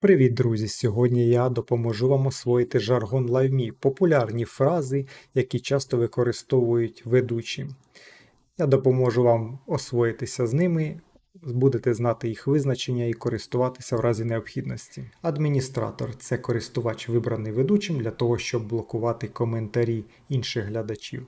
Привіт, друзі! Сьогодні я допоможу вам освоїти жаргон LiveMe, популярні фрази, які часто використовують ведучі. Я допоможу вам освоїтися з ними, будете знати їх визначення і користуватися в разі необхідності. Адміністратор це користувач, вибраний ведучим для того, щоб блокувати коментарі інших глядачів.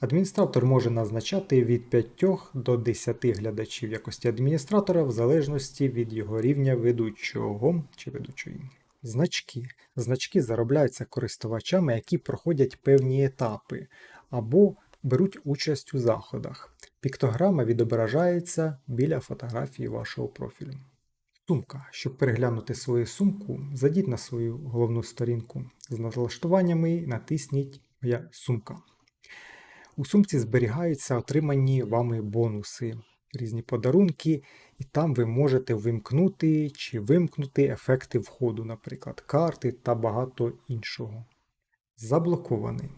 Адміністратор може назначати від 5 до 10 глядачів якості адміністратора в залежності від його рівня ведучого чи ведучої. Значки. Значки заробляються користувачами, які проходять певні етапи або беруть участь у заходах. Піктограма відображається біля фотографії вашого профілю. Сумка. Щоб переглянути свою сумку, зайдіть на свою головну сторінку з налаштуваннями і натисніть Моя сумка. У сумці зберігаються отримані вами бонуси, різні подарунки, і там ви можете вимкнути чи вимкнути ефекти входу, наприклад, карти та багато іншого. Заблокований.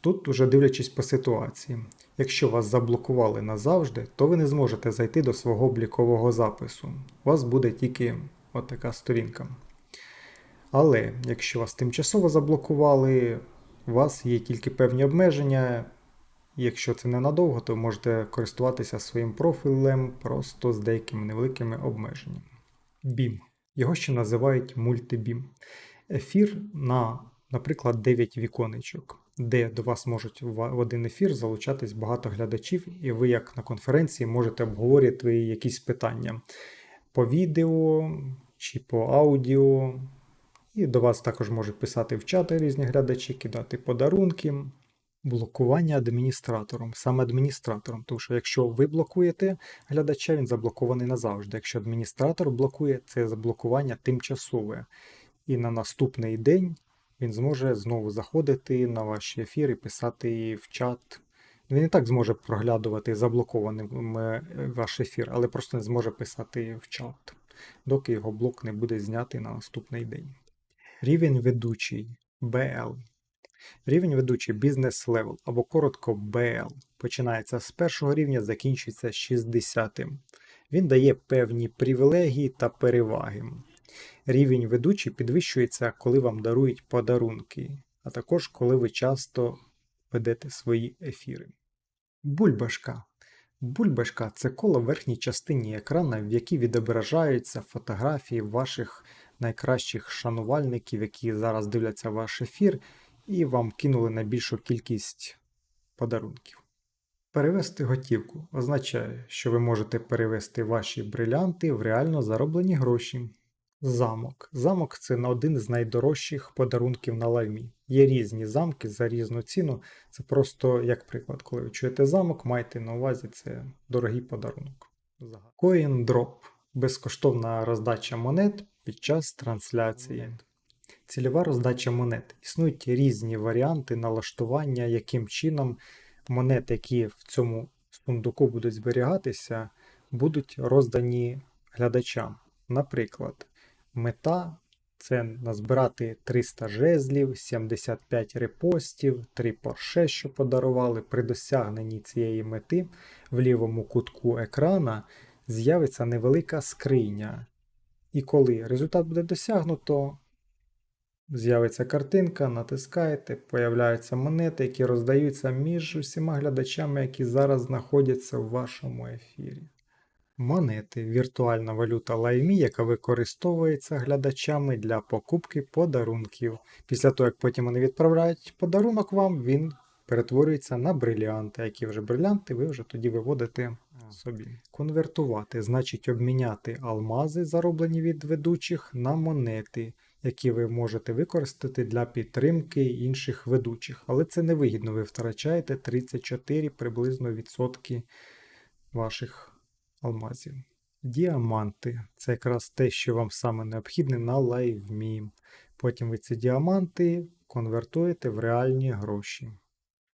Тут уже дивлячись по ситуації. Якщо вас заблокували назавжди, то ви не зможете зайти до свого облікового запису. У вас буде тільки отака сторінка. Але якщо вас тимчасово заблокували, у вас є тільки певні обмеження. Якщо це ненадовго, то можете користуватися своїм профілем просто з деякими невеликими обмеженнями. BIM. Його ще називають мультибім. Ефір на, наприклад, 9 віконечок, де до вас можуть в один ефір залучатись багато глядачів, і ви, як на конференції, можете обговорювати якісь питання по відео чи по аудіо. І до вас також можуть писати в чати різні глядачі, кидати подарунки. Блокування адміністратором, саме адміністратором. Тому що якщо ви блокуєте глядача, він заблокований назавжди. Якщо адміністратор блокує, це заблокування тимчасове. І на наступний день він зможе знову заходити на ваші ефіри, писати в чат. Він і так зможе проглядувати заблокованим е, ваш ефір, але просто не зможе писати в чат, доки його блок не буде знятий на наступний день. Рівень ведучий BL. Рівень ведучий Business Level або коротко BL починається з першого рівня, закінчується 60-м. Він дає певні привілегії та переваги. Рівень ведучий підвищується, коли вам дарують подарунки, а також коли ви часто ведете свої ефіри. Бульбашка. Бульбашка це коло в верхній частині екрана, в якій відображаються фотографії ваших найкращих шанувальників, які зараз дивляться ваш ефір і вам кинули найбільшу кількість подарунків. Перевести готівку означає, що ви можете перевести ваші брилянти в реально зароблені гроші. Замок. Замок це на один з найдорожчих подарунків на лаймі. Є різні замки за різну ціну. Це просто, як приклад, коли ви чуєте замок, майте на увазі це дорогий подарунок. Coin Drop безкоштовна роздача монет під час трансляції. Цільова роздача монет. Існують різні варіанти налаштування, яким чином монети, які в цьому сундуку будуть зберігатися, будуть роздані глядачам. Наприклад, мета це назбирати 300 жезлів, 75 репостів, 3 порше, що подарували. При досягненні цієї мети в лівому кутку екрана з'явиться невелика скриня. І коли результат буде досягнуто, З'явиться картинка, натискаєте, появляються монети, які роздаються між усіма глядачами, які зараз знаходяться в вашому ефірі. Монети віртуальна валюта лаймі, яка використовується глядачами для покупки подарунків. Після того, як потім вони відправляють подарунок вам, він перетворюється на бриліанти, які вже бриліанти ви вже тоді виводите собі. Конвертувати значить обміняти алмази, зароблені від ведучих, на монети які ви можете використати для підтримки інших ведучих. Але це невигідно, ви втрачаєте 34 приблизно відсотки ваших алмазів. Діаманти це якраз те, що вам саме необхідне на LiveMe. Потім ви ці діаманти конвертуєте в реальні гроші.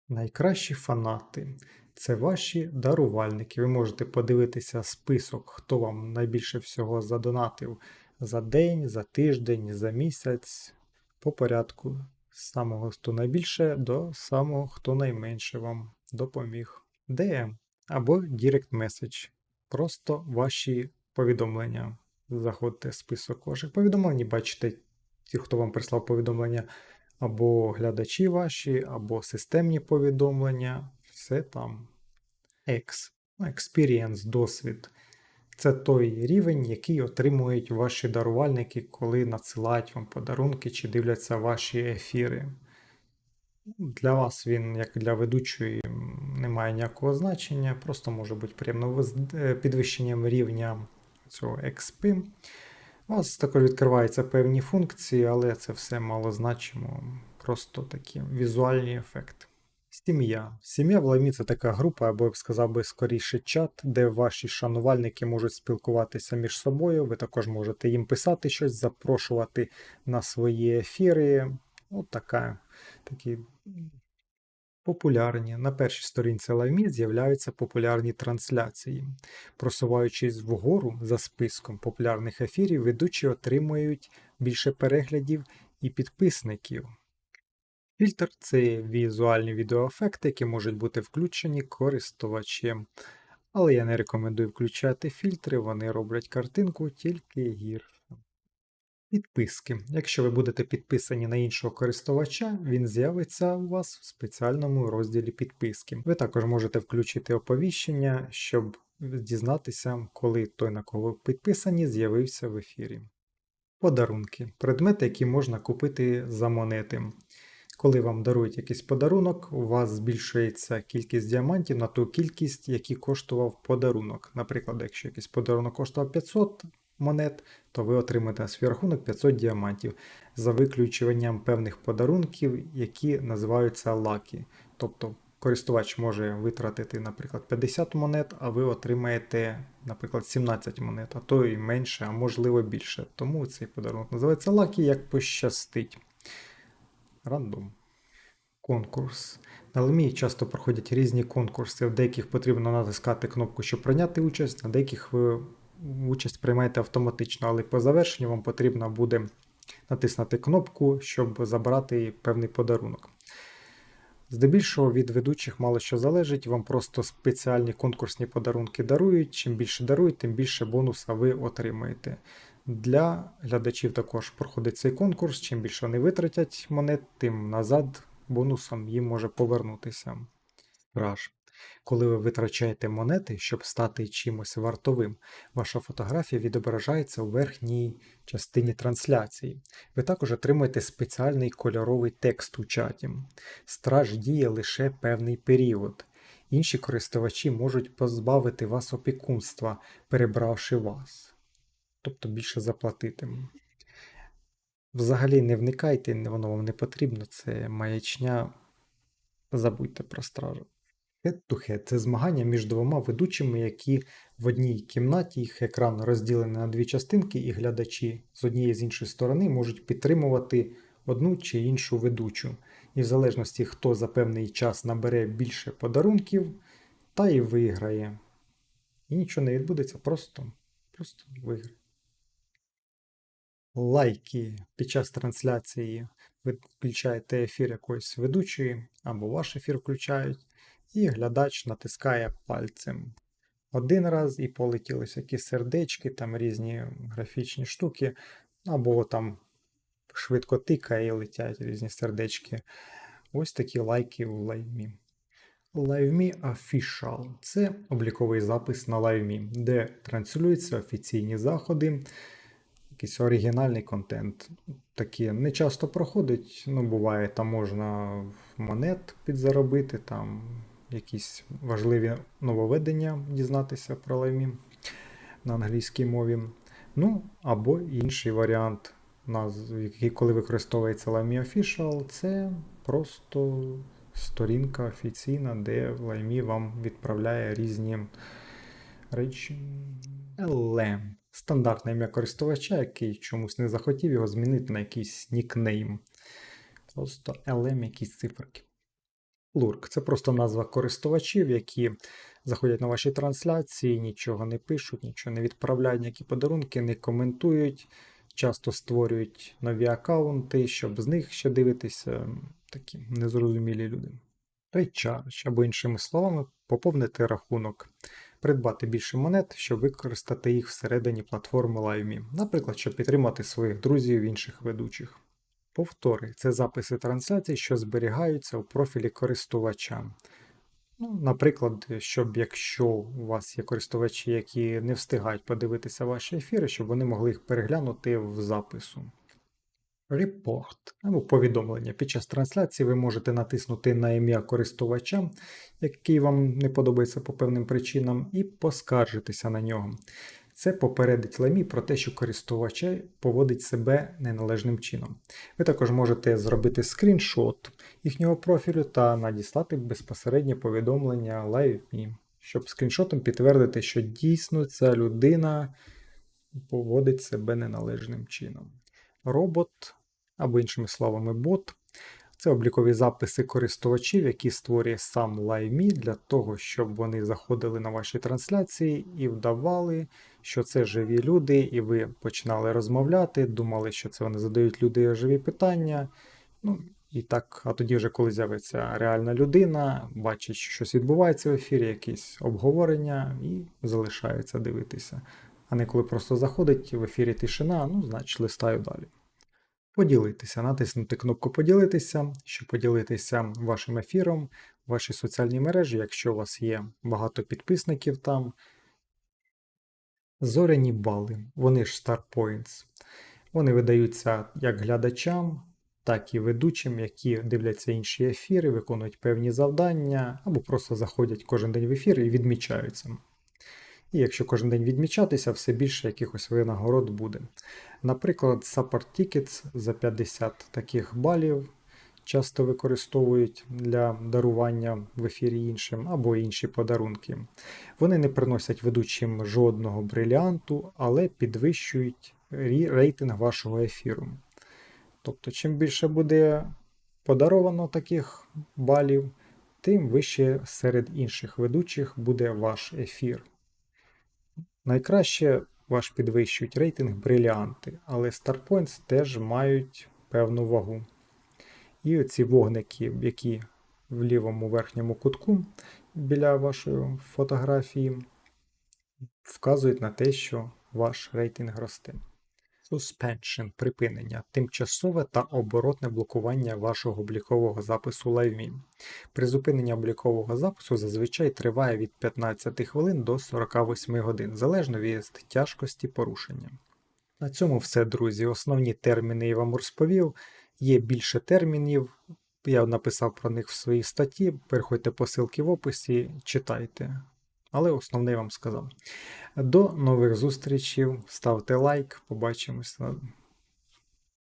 Найкращі фанати це ваші дарувальники. Ви можете подивитися список, хто вам найбільше всього задонатив за день, за тиждень, за місяць по порядку. З самого хто найбільше до самого хто найменше вам допоміг. DM або Direct Message. Просто ваші повідомлення. Заходите в список ваших повідомлень, бачите ті, хто вам прислав повідомлення, або глядачі ваші, або системні повідомлення. Все там. X. Experience, досвід. Це той рівень, який отримують ваші дарувальники, коли надсилають вам подарунки чи дивляться ваші ефіри. Для вас він, як для ведучої, не має ніякого значення, просто може бути приємно е, підвищенням рівня цього XP. У вас також відкриваються певні функції, але це все мало значимо, просто такі візуальні ефекти. Сім'я. Сім'я в Ламі це така група, або я б сказав би скоріше чат, де ваші шанувальники можуть спілкуватися між собою. Ви також можете їм писати щось, запрошувати на свої ефіри. От така, такі популярні. На першій сторінці LiveMe з'являються популярні трансляції. Просуваючись вгору за списком популярних ефірів, ведучі отримують більше переглядів і підписників. Фільтр це візуальні відеоефекти, які можуть бути включені користувачем. Але я не рекомендую включати фільтри, вони роблять картинку тільки гірше. Підписки. Якщо ви будете підписані на іншого користувача, він з'явиться у вас в спеціальному розділі підписки. Ви також можете включити оповіщення, щоб дізнатися, коли той, на кого підписані, з'явився в ефірі. Подарунки. Предмети, які можна купити за монети. Коли вам дарують якийсь подарунок, у вас збільшується кількість діамантів на ту кількість, які коштував подарунок. Наприклад, якщо якийсь подарунок коштував 500 монет, то ви отримаєте на свій рахунок 500 діамантів за виключенням певних подарунків, які називаються лакі. Тобто користувач може витратити, наприклад, 50 монет, а ви отримаєте, наприклад, 17 монет, а то і менше, а можливо більше. Тому цей подарунок називається лакі, як пощастить. Рандом. Конкурс. На Лемі часто проходять різні конкурси. В деяких потрібно натискати кнопку, щоб прийняти участь, на деяких ви участь приймаєте автоматично, але по завершенню вам потрібно буде натиснути кнопку, щоб забрати певний подарунок. Здебільшого від ведучих мало що залежить, вам просто спеціальні конкурсні подарунки дарують. Чим більше дарують, тим більше бонуса ви отримаєте. Для глядачів також проходить цей конкурс. Чим більше вони витратять монет, тим назад бонусом їм може повернутися. Раш. Коли ви витрачаєте монети, щоб стати чимось вартовим, ваша фотографія відображається у верхній частині трансляції. Ви також отримуєте спеціальний кольоровий текст у чаті. Страж діє лише певний період. Інші користувачі можуть позбавити вас опікунства, перебравши вас. Тобто більше заплатити. Взагалі не вникайте, воно вам не потрібно, це маячня. Забудьте про стражу. Head-to-head – це змагання між двома ведучими, які в одній кімнаті їх екран розділений на дві частинки, і глядачі з однієї з іншої сторони можуть підтримувати одну чи іншу ведучу. І в залежності, хто за певний час набере більше подарунків, та і виграє. І нічого не відбудеться, просто, просто виграє. Лайки під час трансляції ви включаєте ефір якоїсь ведучої, або ваш ефір включають, і глядач натискає пальцем один раз і полетіли всякі сердечки, там різні графічні штуки, або там швидко тикає і летять різні сердечки. Ось такі лайки в LiveMe. LiveMe Official це обліковий запис на LiveMe, де транслюються офіційні заходи, якийсь оригінальний контент. Такі не часто проходить, ну буває, там можна монет підзаробити, там якісь важливі нововведення дізнатися про LiveMe на англійській мові. Ну, або інший варіант, який коли використовується LiveMe Official, це просто сторінка офіційна, де LiveMe вам відправляє різні речі. LM. Стандартне ім'я користувача, який чомусь не захотів його змінити на якийсь нікнейм. Просто LM якісь циферки. Лурк це просто назва користувачів, які заходять на ваші трансляції, нічого не пишуть, нічого не відправляють, ніякі подарунки, не коментують, часто створюють нові аккаунти, щоб з них ще дивитися. Такі незрозумілі люди. Recharge, або іншими словами, поповнити рахунок. Придбати більше монет, щоб використати їх всередині платформи LiveMe, наприклад, щоб підтримати своїх друзів інших ведучих. Повтори це записи трансляцій, що зберігаються у профілі користувача. Ну, наприклад, щоб якщо у вас є користувачі, які не встигають подивитися ваші ефіри, щоб вони могли їх переглянути в запису. Репорт або повідомлення. Під час трансляції ви можете натиснути на ім'я користувача, який вам не подобається по певним причинам, і поскаржитися на нього. Це попередить ламі про те, що користувач поводить себе неналежним чином. Ви також можете зробити скріншот їхнього профілю та надіслати безпосереднє повідомлення LiveMe, щоб скріншотом підтвердити, що дійсно ця людина поводить себе неналежним чином. Робот, або іншими словами, бот. Це облікові записи користувачів, які створює сам LiveMe для того, щоб вони заходили на ваші трансляції і вдавали, що це живі люди, і ви починали розмовляти, думали, що це вони задають люди живі питання. Ну, і так, а тоді, вже коли з'явиться реальна людина, бачить, що щось відбувається в ефірі, якісь обговорення, і залишається дивитися. А не коли просто заходить в ефірі тишина, ну, значить, листаю далі. Поділитися, натиснути кнопку Поділитися, щоб поділитися вашим ефіром, в вашій соціальній мережі, якщо у вас є багато підписників там. Зоряні бали, вони ж Star Points. Вони видаються як глядачам, так і ведучим, які дивляться інші ефіри, виконують певні завдання, або просто заходять кожен день в ефір і відмічаються. І якщо кожен день відмічатися, все більше якихось винагород буде. Наприклад, Support Tickets за 50 таких балів часто використовують для дарування в ефірі іншим або інші подарунки. Вони не приносять ведучим жодного бриліанту, але підвищують рейтинг вашого ефіру. Тобто, чим більше буде подаровано таких балів, тим вище серед інших ведучих буде ваш ефір. Найкраще ваш підвищують рейтинг бриліанти, але StarPoints теж мають певну вагу. І оці вогники, які в лівому верхньому кутку біля вашої фотографії, вказують на те, що ваш рейтинг росте. Suspension – припинення, тимчасове та оборотне блокування вашого облікового запису LiveMe. Призупинення облікового запису зазвичай триває від 15 хвилин до 48 годин, залежно від тяжкості порушення. На цьому все, друзі. Основні терміни я вам розповів. Є більше термінів, я написав про них в своїй статті. Переходьте по ссылці в описі, читайте. Але основне вам сказав. До нових зустрічей. Ставте лайк, побачимось.